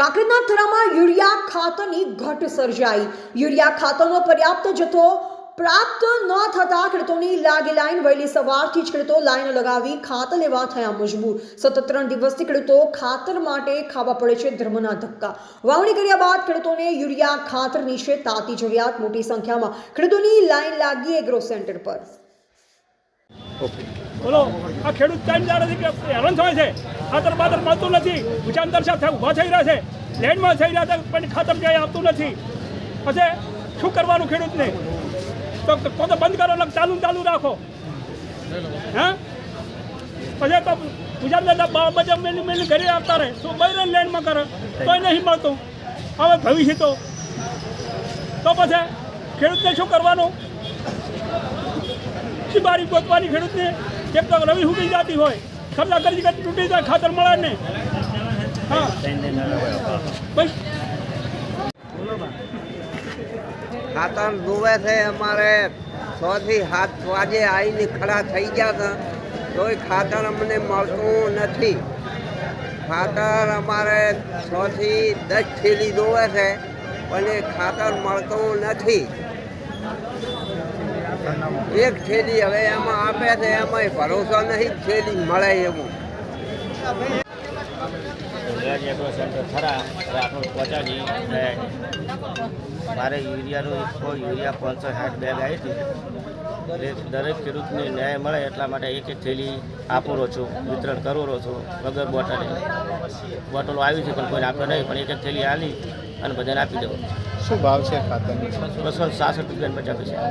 કાંકરેજના થરામાં urea ખાતરની ઘટ સર્જાઈ. યુરિયા ખાતરનો પર્યાપ્ત જથ્થો પ્રાપ્ત ન થતા ખેડૂતોની લાગી લાઈન વહેલી સવારથી જ ખેડૂતો લાઈન લગાવી ખાતર લેવા થયા મજબૂર. સતત ત્રણ દિવસથી ખેડૂતો ખાતર માટે ખાવા પડે છે ધર્મના ધક્કા. વાવણી કર્યા બાદ ખેડૂતોને યુરિયા ખાતરની છે તાતી જરૂરિયાત મોટી સંખ્યામાં ખેડૂતોની લાઈન લાગી એગ્રો સેન્ટર પર. બોલો, આ ખેડૂત ટાઈમ દાડાથી કે હેરાન થાય છે. ખાતર બાતર મળતું નથી. અંતર સાથે ઊભા થઈ રહ્યા છે. લેન્ડમાં થઈ રહ્યા છે, પણ ખાતર ક્યાંય આવતું નથી. પછી શું કરવાનું ખેડૂતને? તો તો તો બંધ કરો ને ચાલુ ચાલુ રાખો. હા? પછી તો ગુજરાતના બાર બજે મેલી મેલી ઘરે આવતા રહે. તો બૈરન લેન્ડમાં કરે? તોય નહીં મળતું. હવે ભવિષ્ય તો. તો પછી ખેડૂતને શું કરવાનું? બારી ગોતવાની ખેડૂતને એક રવિ હુકી જતી હોય. ખર્ચા કરી તૂટી જાય, ખાતર મળે ને ખાતર ડૂબે છે અમારે સો થી સાત વાગે આવીને ખડા થઈ ગયા હતા. તોય ખાતર અમને મળતું નથી. ખાતર અમારે સોથી દસ થેલી દોવે છે, પણ એ ખાતર મળતું નથી. એક થેલી હવે એમાં આપે છે એમાંય ભરોસો નહીં થેલી મળે એવું. મારે યુરિયાનું સો યુરિયા પાંચસો સાઠ બેગ આવી હતી. દરેક દરેક ખેડૂતને ન્યાય મળે એટલા માટે એક એક થેલી આપો રહ્યો છું વિતરણ કરું છું વગર બોટલે બોટલો આવી છે પણ કોઈ આપ્યો નહીં પણ એક એક થેલી આલી અને બધાને આપી દેવો. શું ભાવ છે ખાતરની બસો સાસઠ રૂપિયા પચાસ પૈસા.